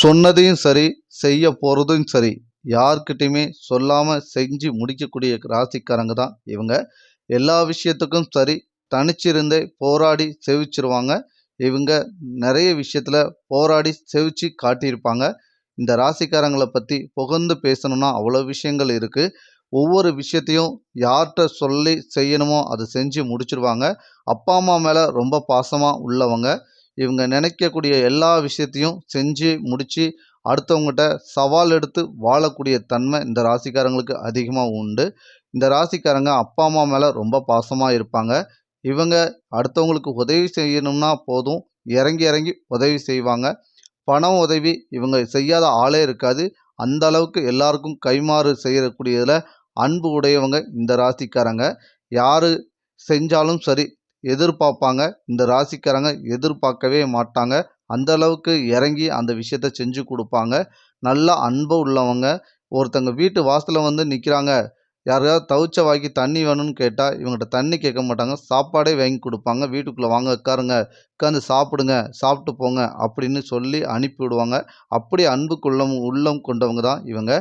சொன்னதையும் சரி செய்ய போகிறதும் சரி யார்கிட்டையுமே சொல்லாமல் செஞ்சு முடிக்கக்கூடிய ராசிக்காரங்க தான் இவங்க. எல்லா விஷயத்துக்கும் சரி தனிச்சிருந்தே போராடி செவிச்சிருவாங்க. இவங்க நிறைய விஷயத்தில் போராடி செவிச்சு காட்டியிருப்பாங்க. இந்த ராசிக்காரங்களை பற்றி புகழ்ந்து பேசணும்னா அவ்வளோ விஷயங்கள் இருக்குது ஒவ்வொரு விஷயத்தையும் யார்கிட்ட சொல்லி செய்யணுமோ அதை செஞ்சு முடிச்சிருவாங்க. அப்பா அம்மா மேலே ரொம்ப பாசமாக உள்ளவங்க. இவங்க நினைக்கக்கூடிய எல்லா விஷயத்தையும் செஞ்சு முடித்து அடுத்தவங்ககிட்ட சவால் எடுத்து வாழக்கூடிய தன்மை இந்த ராசிக்காரங்களுக்கு அதிகமாக உண்டு. இந்த ராசிக்காரங்க அப்பா அம்மா மேலே ரொம்ப பாசமாக இருப்பாங்க. இவங்க அடுத்தவங்களுக்கு உதவி செய்யணும்னா போதும். இறங்கி இறங்கி உதவி செய்வாங்க. பணம் உதவி இவங்க செய்யாத ஆளே இருக்காது. அந்த அளவுக்கு எல்லாருக்கும் கைமாறு செய்யக்கூடியதில் அன்பு உடையவங்க இந்த ராசிக்காரங்க. யார் செஞ்சாலும் சரி எதிர்பார்ப்பாங்க. இந்த ராசிக்காரங்க எதிர்பார்க்கவே மாட்டாங்க. அந்த அளவுக்கு இறங்கி அந்த விஷயத்த செஞ்சு கொடுப்பாங்க. நல்லா அன்பு உள்ளவங்க. ஒருத்தங்க வீட்டு வாசலில் வந்து நிற்கிறாங்க யாருக்காவது தவிச்ச வாய்க்கு தண்ணி வேணும்னு கேட்டால் இவங்ககிட்ட தண்ணி கேட்க மாட்டாங்க. சாப்பாடே வாங்கி கொடுப்பாங்க. வீட்டுக்குள்ளே வாங்க உட்காருங்க. உட்காந்து சாப்பிடுங்க. சாப்பிட்டு போங்க அப்படின்னு சொல்லி அனுப்பி விடுவாங்க. அப்படி அன்புக்குள்ளம் உள்ளம் கொண்டவங்க தான் இவங்க.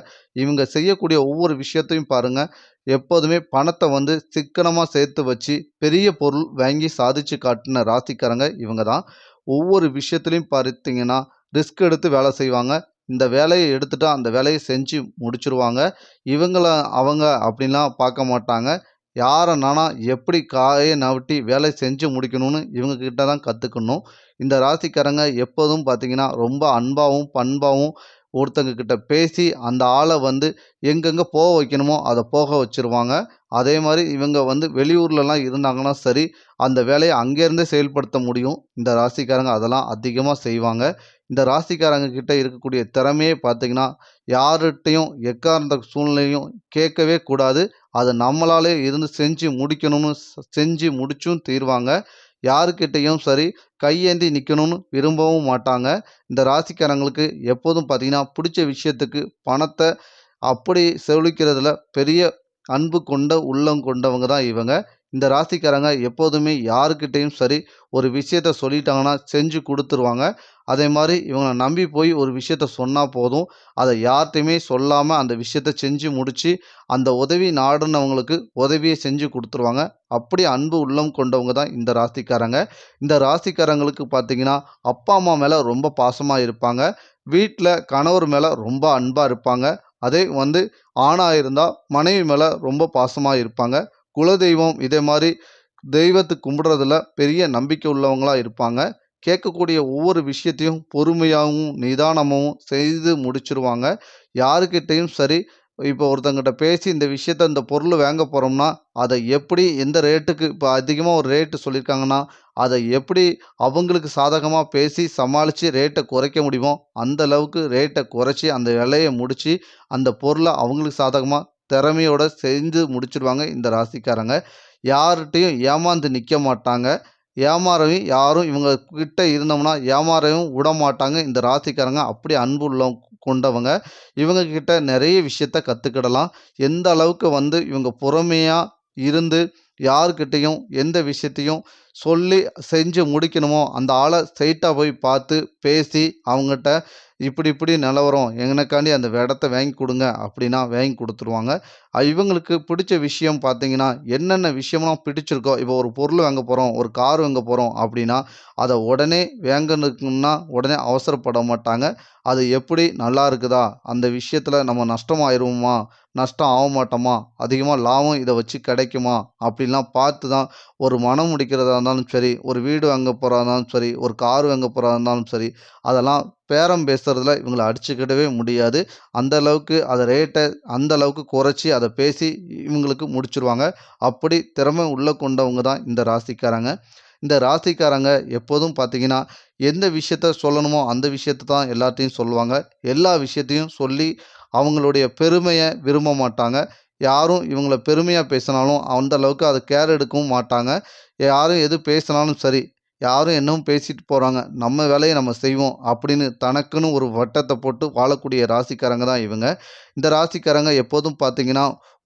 இவங்க செய்யக்கூடிய ஒவ்வொரு விஷயத்தையும் பாருங்கள் எப்போதுமே பணத்தை வந்து சிக்கனமாக சேர்த்து வச்சு பெரிய பொருள் வாங்கி சாதிச்சு காட்டின ராசிக்காரங்க இவங்க தான். ஒவ்வொரு விஷயத்துலையும் பார்த்தீங்கன்னா ரிஸ்க் எடுத்து வேலை செய்வாங்க. இந்த வேலையை எடுத்துட்டா அந்த வேலையை செஞ்சு முடிச்சிருவாங்க. இவங்கள அவங்க அப்படின்லாம் பார்க்க மாட்டாங்க. யாரை நானா எப்படி காயை நவட்டி வேலை செஞ்சு முடிக்கணும்னு இவங்கக்கிட்ட தான் கற்றுக்கணும் இந்த ராசிக்காரங்க எப்போதும் பார்த்தீங்கன்னா ரொம்ப அன்பாகவும் பண்பாகவும் ஒருத்தங்க கிட்ட பேசி அந்த ஆளை வந்து எங்கெங்கே போக வைக்கணுமோ அதை போக வச்சிருவாங்க. அதே மாதிரி இவங்க வந்து வெளியூர்லலாம் இருந்தாங்கன்னா சரி அந்த வேலையை அங்கேருந்தே செயல்படுத்த முடியும். இந்த ராசிக்காரங்க அதெல்லாம் அதிகமாக செய்வாங்க. இந்த ராசிக்காரங்க கிட்ட இருக்கக்கூடிய திறமையே பார்த்தீங்கன்னா யார்கிட்டையும் எக்கார்ந்த சூழ்நிலையும் கேட்கவே கூடாது. அதை நம்மளாலே இருந்து செஞ்சு முடிக்கணும்னு செஞ்சு முடிச்சும் தீர்வாங்க. யாருக்கிட்டேயும் சரி கையேந்தி நிற்கணும்னு விரும்பவும் மாட்டாங்க. இந்த ராசிக்காரங்களுக்கு எப்போதும் பார்த்தீங்கன்னா பிடிச்ச விஷயத்துக்கு பணத்தை அப்படி செலவழிக்கிறதுல பெரிய அன்பு கொண்ட உள்ளம் கொண்டவங்க தான் இவங்க. இந்த ராசிக்காரங்க எப்போதுமே யாருக்கிட்டேயும் சரி ஒரு விஷயத்த சொல்லிட்டாங்கன்னா செஞ்சு கொடுத்துருவாங்க. அதே மாதிரி இவங்களை நம்பி போய் ஒரு விஷயத்த சொன்னால் போதும். அதை யார்கிட்டையுமே சொல்லாமல் அந்த விஷயத்த செஞ்சு முடித்து அந்த உதவி நாடுனவங்களுக்கு உதவியை செஞ்சு கொடுத்துருவாங்க. அப்படி அன்பு உள்ளம் கொண்டவங்க தான் இந்த ராசிக்காரங்க. இந்த ராசிக்காரங்களுக்கு பார்த்தீங்கன்னா அப்பா அம்மா மேலே ரொம்ப பாசமாக இருப்பாங்க. வீட்டில் கணவர் மேலே ரொம்ப அன்பாக இருப்பாங்க. அதே வந்து ஆணாக இருந்தால் மனைவி மேலே ரொம்ப பாசமாக இருப்பாங்க. குலதெய்வம் இதே மாதிரி தெய்வத்தை கும்பிட்றதுல பெரிய நம்பிக்கை உள்ளவங்களாக இருப்பாங்க. கேட்கக்கூடிய ஒவ்வொரு விஷயத்தையும் பொறுமையாகவும் நிதானமாகவும் செய்து முடிச்சிருவாங்க. யாருக்கிட்டேயும் சரி இப்போ ஒருத்தங்கிட்ட பேசி இந்த விஷயத்த இந்த பொருள் வாங்க போகிறோம்னா அதை எப்படி எந்த ரேட்டுக்கு இப்போ அதிகமாக ஒரு ரேட்டு சொல்லியிருக்காங்கன்னா அதை எப்படி அவங்களுக்கு சாதகமாக பேசி சமாளித்து ரேட்டை குறைக்க முடியுமோ அந்த அளவுக்கு ரேட்டை குறைச்சி அந்த விலையை முடித்து அந்த பொருளை அவங்களுக்கு சாதகமாக திறமையோட செஞ்சு முடிச்சிருவாங்க இந்த ராசிக்காரங்க. யார்கிட்டையும் ஏமாந்து நிற்க மாட்டாங்க. ஏமாறவும் யாரும் இவங்க கிட்ட இருந்தோம்னா ஏமாறவும் விட மாட்டாங்க. இந்த ராசிக்காரங்க அப்படி அன்பு உள்ளவங்க கொண்டவங்க. இவங்க கிட்ட நிறைய விஷயத்த கற்றுக்கிடலாம் எந்த அளவுக்கு வந்து இவங்க பொறுமையாக இருந்து யாருக்கிட்டேயும் எந்த விஷயத்தையும் சொல்லி செஞ்சு முடிக்கணுமோ அந்த ஆளை ஸ்ட்ரைட்டாக போய் பார்த்து பேசி அவங்ககிட்ட இப்படி இப்படி நிலவரம். எனக்காண்டி அந்த இடத்த வாங்கி கொடுங்க அப்படின்னா வாங்கி கொடுத்துருவாங்க. இவங்களுக்கு பிடிச்ச விஷயம் பார்த்தீங்கன்னா என்னென்ன விஷயம்லாம் பிடிச்சிருக்கோ இப்போ ஒரு பொருள் வாங்க போகிறோம் ஒரு கார் வாங்க போகிறோம் அப்படின்னா அதை உடனே வாங்கணுக்குன்னா உடனே அவசரப்பட மாட்டாங்க. அது எப்படி நல்லா இருக்குதா? அந்த விஷயத்தில் நம்ம நஷ்டமாயிருவோமா நஷ்டம் ஆக மாட்டோமா? அதிகமாக லாபம் இதை வச்சு கிடைக்குமா? அப்படின்லாம் பார்த்து தான் ஒரு மனம் முடிக்கிறதா இருந்தாலும் சரி ஒரு வீடு வாங்க போகிறதா இருந்தாலும் சரி ஒரு கார் வாங்க போகிறதா இருந்தாலும் சரி அதெல்லாம் பேரம் பேசுகிறதுல இவங்களை அடிச்சுக்கிடவே முடியாது. அந்த அளவுக்கு அதை ரேட்டை அந்த அளவுக்கு குறைச்சி அதை பேசி இவங்களுக்கு முடிச்சிருவாங்க. அப்படி திறமை உள்ள கொண்டவங்க தான் இந்த ராசிக்காரங்க. இந்த ராசிக்காரங்க எப்போதும் பார்த்தீங்கன்னா எந்த விஷயத்த சொல்லணுமோ அந்த விஷயத்த தான் எல்லாத்தையும் சொல்லுவாங்க. எல்லா விஷயத்தையும் சொல்லி அவங்களுடைய பெருமையை விரும்ப மாட்டாங்க. யாரும் இவங்கள பெருமையாக பேசினாலும் அந்த அளவுக்கு அதை கேர் எடுக்கவும் மாட்டாங்க. யாரும் எது பேசினாலும் சரி யாரும் என்னவும் பேசிட்டு போகிறாங்க நம்ம வேலையை நம்ம செய்வோம் அப்படின்னு தனக்குன்னு ஒரு வட்டத்தை போட்டு வாழக்கூடிய ராசிக்காரங்க தான் இவங்க. இந்த ராசிக்காரங்க எப்போதும் பார்த்தீங்கன்னா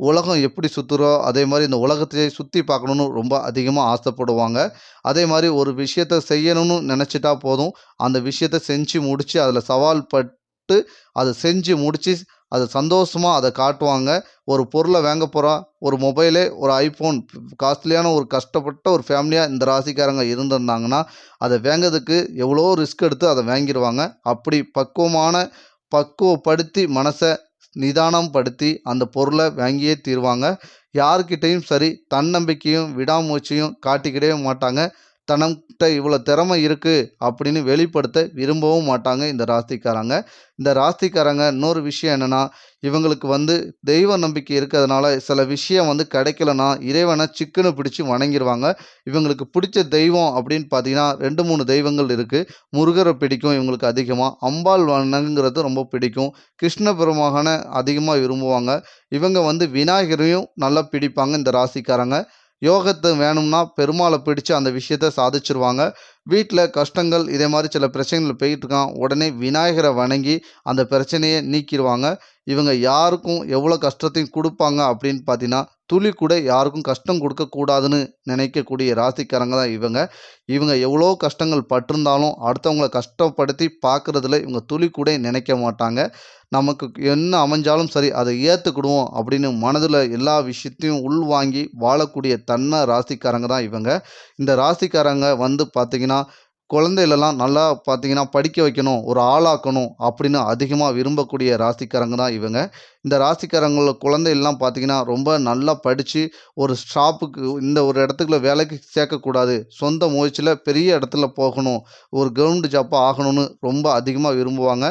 உலகம் எப்படி சுற்றுறோ அதே மாதிரி இந்த உலகத்தையே சுற்றி பார்க்கணுன்னு ரொம்ப அதிகமாக ஆசைப்படுவாங்க. அதே மாதிரி ஒரு விஷயத்த செய்யணும்னு நினச்சிட்டா போதும். அந்த விஷயத்த செஞ்சு முடித்து அதில் சவால் பட்டு அதை செஞ்சு முடித்து அது சந்தோஷமா அதை காட்டுவாங்க. ஒரு பொருளை வாங்க போகிறா ஒரு மொபைலே ஒரு ஐஃபோன் காஸ்ட்லியான ஒரு கஷ்டப்பட்ட ஒரு ஃபேமிலியாக இந்த ராசிக்காரங்க இருந்திருந்தாங்கன்னா அதை வாங்கிறதுக்கு எவ்வளோ ரிஸ்க் எடுத்து அதை வாங்கிடுவாங்க அப்படி பக்குவமான பக்குவப்படுத்தி மனசை நிதானம் படுத்தி அந்த பொருளை வாங்கியே தீருவாங்க. யார்கிட்டையும் சரி தன்னம்பிக்கையும் விடாமூச்சியும் காட்டிக்கிடவே மாட்டாங்க. தனக்கிட்ட இவ்வளோ திறமை இருக்குது அப்படின்னு வெளிப்படுத்த விரும்பவும் மாட்டாங்க இந்த ராசிக்காரங்க இந்த ராசிக்காரங்க இன்னொரு விஷயம் என்னென்னா இவங்களுக்கு வந்து தெய்வ நம்பிக்கை இருக்கிறதுனால சில விஷயம் வந்து கிடைக்கலனா இறைவனை சிக்கனு பிடிச்சி வணங்கிடுவாங்க இவங்களுக்கு பிடிச்ச தெய்வம் அப்படின்னு பார்த்தீங்கன்னா ரெண்டு மூணு தெய்வங்கள் இருக்குது முருகரை பிடிக்கும் இவங்களுக்கு அதிகமாக அம்பாள் வணங்குறது ரொம்ப பிடிக்கும். கிருஷ்ண பெருமகனை அதிகமாக விரும்புவாங்க. இவங்க வந்து விநாயகரையும் நல்லா பிடிப்பாங்க இந்த ராசிக்காரங்க யோகத்தை வேணும்னா பெருமாளை பிடிச்சு அந்த விஷயத்த சாதிச்சிருவாங்க. வீட்டில் கஷ்டங்கள் இதே மாதிரி சில பிரச்சனைகள் போயிட்டு இருக்கான் உடனே விநாயகரை வணங்கி அந்த பிரச்சனையை நீக்கிடுவாங்க. இவங்க யாருக்கும் எவ்வளோ கஷ்டத்தையும் கொடுப்பாங்க அப்படின்னு பார்த்தீங்கன்னா துளி கூட யாருக்கும் கஷ்டம் கொடுக்கக்கூடாதுன்னு நினைக்கக்கூடிய ராசிக்காரங்க தான் இவங்க. இவங்க எவ்வளோ கஷ்டங்கள் பட்டிருந்தாலும் அடுத்தவங்கள கஷ்டப்படுத்தி பார்க்குறதுல இவங்க துளி கூட நினைக்க மாட்டாங்க. நமக்கு என்ன அமைஞ்சாலும் சரி அதை ஏற்றுக்கிடுவோம் அப்படின்னு மனதில் எல்லா விஷயத்தையும் உள்வாங்கி வாழக்கூடிய தன்மை ராசிக்காரங்க தான் இவங்க. இந்த ராசிக்காரங்க வந்து பார்த்திங்கன்னா குழந்தைகளெல்லாம் நல்லா பார்த்தீங்கன்னா படிக்க வைக்கணும் ஒரு ஆளாக்கணும் அப்படின்னு அதிகமாக விரும்பக்கூடிய ராசிக்காரங்க தான் இவங்க. இந்த ராசிக்காரங்களோட குழந்தைகள்லாம் பார்த்தீங்கன்னா ரொம்ப நல்லா படித்து ஒரு ஷாப்புக்கு இந்த ஒரு இடத்துக்குள்ள வேலைக்கு சேர்க்கக்கூடாது. சொந்த முயற்சியில் பெரிய இடத்துல போகணும். ஒரு கவர்மெண்ட் ஜாப்பாக ஆகணும்னு ரொம்ப அதிகமாக விரும்புவாங்க.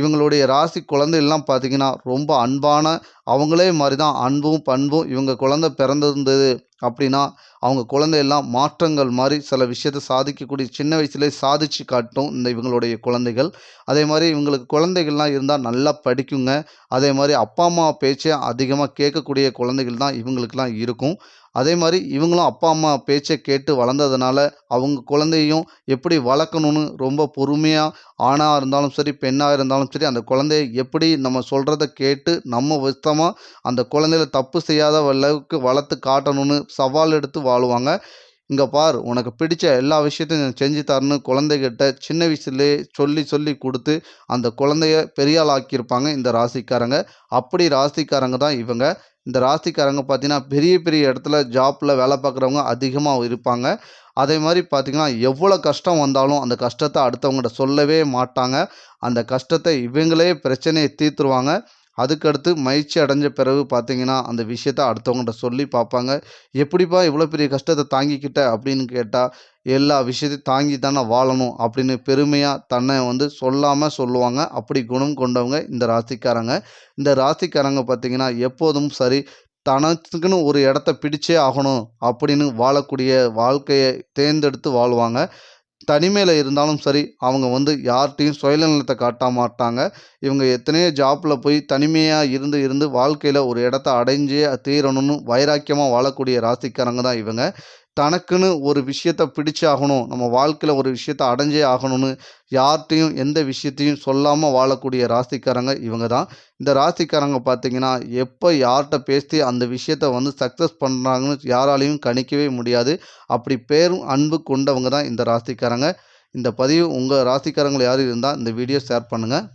இவங்களுடைய ராசி குழந்தைகள்லாம் பார்த்தீங்கன்னா ரொம்ப அன்பான அவங்களே மாதிரி தான் அன்பும் பண்பும் இவங்க குழந்தை பிறந்திருந்தது அப்படின்னா அவங்க குழந்தையெல்லாம் மாற்றங்கள் மாதிரி சில விஷயத்தை சாதிக்கக்கூடிய சின்ன வயசுலேயே சாதிச்சு காட்டும் இந்த இவங்களுடைய குழந்தைகள். அதே மாதிரி இவங்களுக்கு குழந்தைகள்லாம் இருந்தால் நல்லா படிக்குங்க. அதே மாதிரி அப் அப்பா அம்மா பேச்சை அதிகமாக கேட்கக்கூடிய குழந்தைகள் தான் இவங்களுக்கெல்லாம் இருக்கும். அதே மாதிரி இவங்களும் அப்பா அம்மா பேச்சை கேட்டு வளர்ந்ததுனால அவங்க குழந்தையும் எப்படி வளர்க்கணும்னு ரொம்ப பொறுமையாக ஆணாக இருந்தாலும் சரி பெண்ணாக இருந்தாலும் சரி அந்த குழந்தைய எப்படி நம்ம சொல்கிறத கேட்டு நம்ம வித்தமாக அந்த குழந்தையில தப்பு செய்யாத அளவுக்கு வளர்த்து காட்டணும்னு சவால் எடுத்து வாழுவாங்க. இங்கே பார் உனக்கு பிடிச்ச எல்லா விஷயத்தையும் செஞ்சு தரணும்னு குழந்தைகிட்ட சின்ன வயசுலேயே சொல்லி சொல்லி கொடுத்து அந்த குழந்தைய பெரிய ஆள் ஆக்கியிருப்பாங்க இந்த ராசிக்காரங்க. அப்படி ராசிக்காரங்க தான் இவங்க. இந்த ராசிக்காரங்க பார்த்தீங்கன்னா பெரிய பெரிய இடத்துல ஜாப்பில் வேலை பார்க்குறவங்க அதிகமாக இருப்பாங்க. அதே மாதிரி பார்த்தீங்கன்னா எவ்வளோ கஷ்டம் வந்தாலும் அந்த கஷ்டத்தை அடுத்தவங்கள்ட்ட சொல்லவே மாட்டாங்க. அந்த கஷ்டத்தை இவங்களே பிரச்சனையை தீர்த்துருவாங்க. அதுக்கடுத்து மகிழ்ச்சி அடைஞ்ச பிறகு பார்த்தீங்கன்னா அந்த விஷயத்த அடுத்தவங்கள்ட்ட சொல்லி பார்ப்பாங்க. எப்படிப்பா இவ்வளோ பெரிய கஷ்டத்தை தாங்கிக்கிட்ட? அப்படின்னு கேட்டால் எல்லா விஷயத்தையும் தாங்கி தானே வாழணும் அப்படின்னு பெருமையாக தன்னை வந்து சொல்லாமல் சொல்லுவாங்க. அப்படி குணம் கொண்டவங்க இந்த ராசிக்காரங்க. இந்த ராசிக்காரங்க பார்த்திங்கன்னா எப்போதும் சரி தனத்துக்குன்னு ஒரு இடத்த பிடிச்சே ஆகணும் அப்படின்னு வாழக்கூடிய வாழ்க்கையை தேர்ந்தெடுத்து வாழ்வாங்க. தனிமையில் இருந்தாலும் சரி அவங்க வந்து யார்கிட்டையும் சுயநலத்தை காட்ட மாட்டாங்க. இவங்க எத்தனையோ ஜாப்பில் போய் தனிமையாக இருந்து இருந்து வாழ்க்கையில் ஒரு இடத்த அடைஞ்சே தீரணும்னு வைராக்கியமாக வாழக்கூடிய ராசிக்காரங்க தான் இவங்க. தனக்குன்னு ஒரு விஷயத்த பிடிச்சே ஆகணும். நம்ம வாழ்க்கையில் ஒரு விஷயத்த அடைஞ்சே ஆகணும்னு யார்கிட்டையும் எந்த விஷயத்தையும் சொல்லாமல் வாழக்கூடிய ராசிக்காரங்க இவங்க தான் இந்த ராசிக்காரங்க பார்த்தீங்கன்னா எப்போ யார்கிட்ட பேசி அந்த விஷயத்த வந்து சக்ஸஸ் பண்ணுறாங்கன்னு யாராலையும் கணிக்கவே முடியாது. அப்படி பேரும் அன்பு கொண்டவங்க தான் இந்த ராசிக்காரங்க. இந்த பதிவு உங்கள் ராசிக்காரங்கள் யார் இருந்தால் இந்த வீடியோ ஷேர் பண்ணுங்கள்